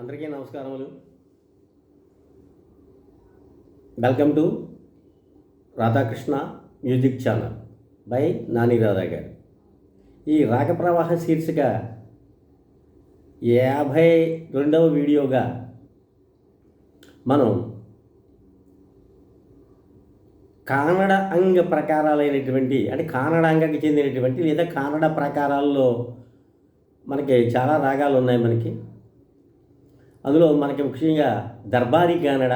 అందరికీ నమస్కారములు. Welcome to Radhakrishna music channel by Nani Radha గారు. ఈ రాగ ప్రవాహ శీర్షిక యాభై రెండవ వీడియోగా మనం కానడ అంగ ప్రకారాలైనటువంటి అంటే కానడ అంగకి చెందినటువంటి లేదా కానడ ప్రకారాల్లో మనకి చాలా రాగాలు ఉన్నాయి మనకి. అందులో మనకి ముఖ్యంగా దర్బారీ కానడ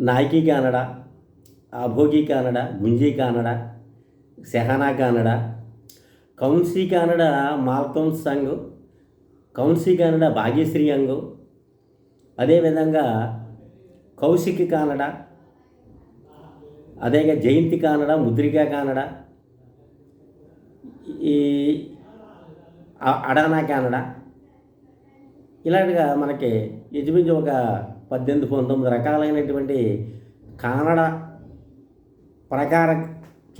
నాయకి కానడ అభోగి కానడ గుంజీ కానడ సెహనా కానడ కౌన్సీ కానడ మాల్కౌన్ సంగ్ కౌన్సీ కానడ భాగ్యశ్రీ అంగ్ అదేవిధంగా కౌశిక్ కానడ అదేగా జయంతి కానడ ముద్రికా కానడ ఈ అడానా కానడ ఇలాంటిగా మనకి ఇంచుమించు ఒక పద్దెనిమిది పంతొమ్మిది రకాలైనటువంటి కానడ ప్రకార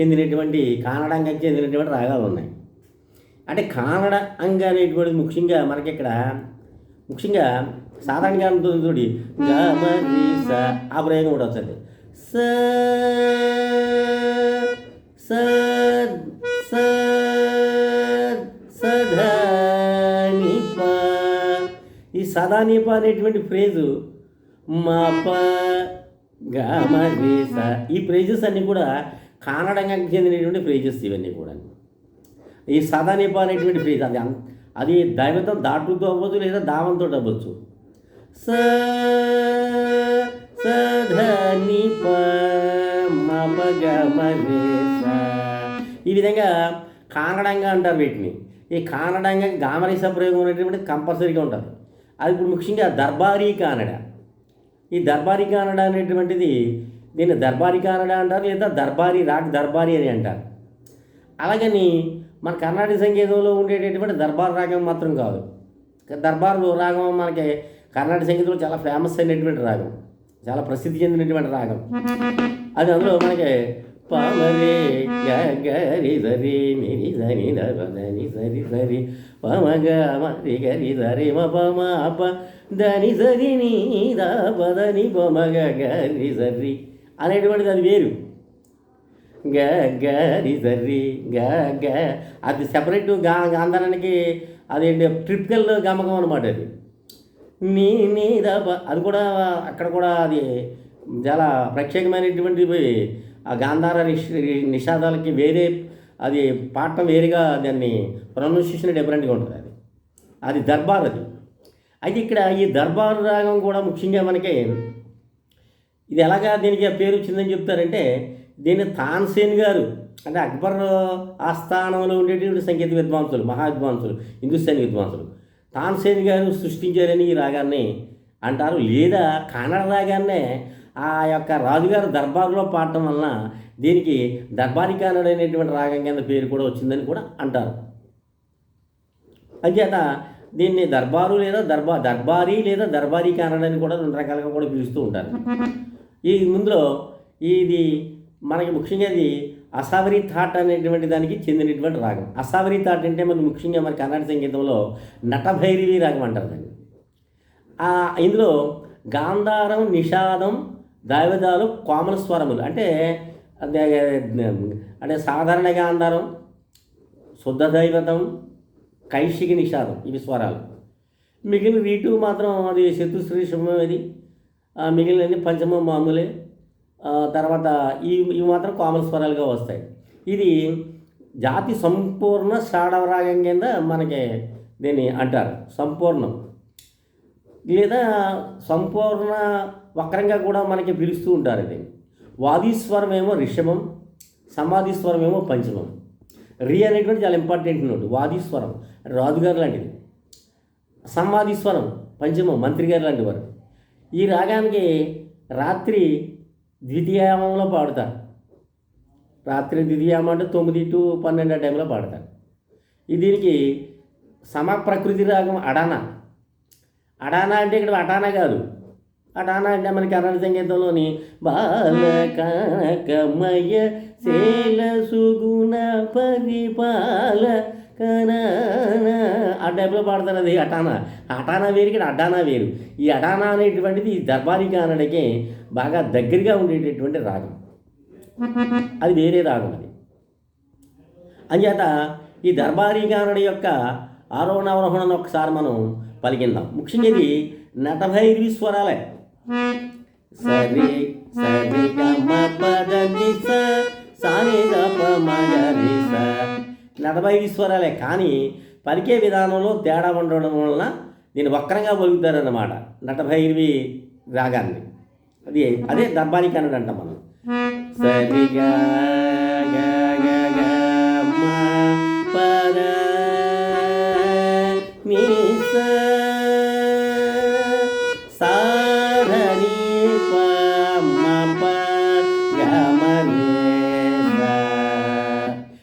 చెందినటువంటి కానడ చెందినటువంటి రాగాలు ఉన్నాయి. అంటే కానడ అంగ అనేటువంటిది ముఖ్యంగా మనకి ఇక్కడ ముఖ్యంగా సాధారణంగా ఉంటుంది చూడి. గ ఆ ప్రయోగం కూడా వస్తుంది. స సదానీప అనేటువంటి ఫ్రేజు మా ప గ ఈ ఫ్రేజెస్ అన్నీ కూడా కానడంగానికి చెందినటువంటి ఫ్రేజెస్ ఇవన్నీ కూడా. ఈ సదానీప అనేటువంటి ఫ్రేజ్ అది అది దైవతం దాటుతో అవ్వచ్చు లేదా దావంతో అవ్వచ్చు. స ప ఈ విధంగా కానడంగా అంటారు వీటిని. ఈ కానడంగా గామరీస ప్రయోగం అనేటువంటి కంపల్సరీగా ఉంటారు అది ఇప్పుడు ముఖ్యంగా దర్బారీ కానడ. ఈ దర్బారీ కానడ అనేటువంటిది దీన్ని దర్బారీ కానడ అంటారు లేదా దర్బారీ రాక్ దర్బారీ అని అంటారు. అలాగని మన కర్ణాటక సంగీతంలో ఉండేటటువంటి దర్బార్ రాగం మాత్రం కాదు. దర్బార్ రాగం మనకి కర్ణాటక సంగీతంలో చాలా ఫేమస్ అయినటువంటి రాగం చాలా ప్రసిద్ధి చెందినటువంటి రాగం. అది అందులో మనకి పమరే గరి సరి నిరి సరి దని సరి సరి పమ గ మరి గరి సరి మ పమ ప దని సరి నీ ద పదని పమ గ గరి సరి. అనేటువంటిది అది వేరు. గ గరి సర్రి గ గ అది సెపరేట్గా గాంధారానికి అది ట్రిపికల్ గమకం అనమాట అది. నీ నీ ప- అది కూడా అక్కడ కూడా అది చాలా ప్రత్యేకమైనటువంటి ఆ గాంధార నిషాదాలకి వేరే అది పాఠం వేరుగా దాన్ని ప్రొనౌన్సియేషన్ డిఫరెంట్గా ఉంటుంది అది. అది దర్బార్ అది. అయితే ఇక్కడ ఈ దర్బార్ రాగం కూడా ముఖ్యంగా మనకి ఇది ఎలాగా దీనికి పేరు వచ్చిందని చెప్తారంటే దీన్ని తాన్సేన్ గారు అంటే అక్బర్ ఆస్థానంలో ఉండేటువంటి సంగీత విద్వాంసులు మహా విద్వాంసులు హిందుస్థానీ విద్వాంసులు తాన్సేన్ గారు సృష్టించారని ఈ రాగాన్ని అంటారు. లేదా కన్నడ రాగాన్నే ఆ యొక్క రాజుగారు దర్బారులో పాడటం వలన దీనికి దర్బారీ కానడ అనేటువంటి రాగం కింద పేరు కూడా వచ్చిందని కూడా అంటారు. అంచేత దీన్ని దర్బారు లేదా దర్బా దర్బారీ లేదా దర్బారీ కానడ అని కూడా రెండు రకాలుగా కూడా పిలుస్తూ ఉంటారు. ఈ ముందులో ఇది మనకి ముఖ్యంగా ఇది అసావరి థాట్ అనేటువంటి దానికి చెందినటువంటి రాగం. అసావరి థాట్ అంటే మనకి ముఖ్యంగా మన కర్ణాటక సంగీతంలో నటభైరవి రాగం అంటారు దాన్ని. ఇందులో గాంధారం నిషాదం దైవదాలు కోమల స్వరములు. అంటే అంటే సాధారణ గాంధారం శుద్ధ దైవతం కైశిక నిషాదం ఇవి స్వరాలు. మిగిలిన వీటు మాత్రం అది శత్రుశ్రీ శుభం ఇది. ఆ పంచమ మామూలే. తర్వాత ఈ ఇవి మాత్రం కామన్ స్వరాలుగా వస్తాయి. ఇది జాతి సంపూర్ణ షాడవరాగం కింద మనకి దీన్ని అంటారు సంపూర్ణం. లేదా సంపూర్ణ వక్రంగా కూడా మనకి పిలుస్తూ ఉంటారు ఇది. వాదీస్వరం ఏమో రిషభం సమాధిస్వరం ఏమో పంచమం. రి అనేటువంటి చాలా ఇంపార్టెంట్ నోటు వాదీస్వరం రాజుగారు లాంటిది. సమాధిస్వరం పంచమం మంత్రి గారు లాంటి వారు. ఈ రాగానికి రాత్రి ద్వితీయామంలో పాడుతారు. రాత్రి ద్వితీయామం అంటే తొమ్మిది టు పన్నెండు టైంలో పాడతారు. ఈ దీనికి సమప్రకృతి రాగం అడానా. అడానా అంటే ఇక్కడ అటానా కాదు. అటానా అంటే మన కర్ణాటక సంగీతంలోని బాల కనకమయ శేల సుగుణ పరిపాల కనా ఆ టైప్లో పాడతారు అది అటానా అటానా వేరు ఇక్కడ అడ్డానా వేరు. ఈ అటానా అనేటువంటిది ఈ దర్బారీ గానడికి బాగా దగ్గరగా ఉండేటటువంటి రాగం. అది వేరే రాగం అది. అంచేత ఈ దర్బారీ గానుడి యొక్క ఆరోహణావరోహణను ఒకసారి మనం పలికిందాం. ముఖ్యంగా ఇది నటభైరవి స్వరాలే. సరి సరి నటభైరవి స్వరాలే కానీ పలికే విధానంలో తేడా ఉండడం వలన దీన్ని వక్రంగా పలుకుతారన్నమాట నటభైరవి రాగాన్ని. అది అదే దర్బానికి కన్నడ మనం. సరిగా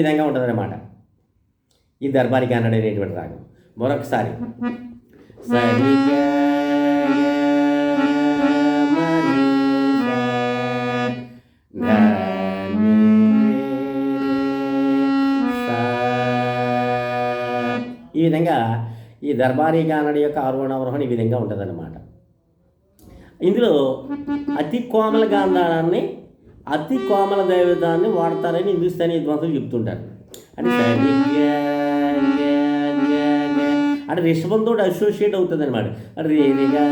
విధంగా ఉంటుందన్నమాట. ఈ దర్బారి కన్నడ అనేటువంటి రాగం. మరొకసారి. సరి ఈ విధంగా ఈ దర్బారీ గానడి యొక్క ఆరోహణావరోహణ ఈ విధంగా ఉంటుందన్నమాట. ఇందులో అతి కోమల గాంధారాన్ని అతి కోమల దైవతాన్ని వాడతారని హిందుస్థానీ విద్వాంసులు చెప్తుంటారు. అంటే అంటే రిషభంతో అసోసియేట్ అవుతుంది అనమాట రే రిగా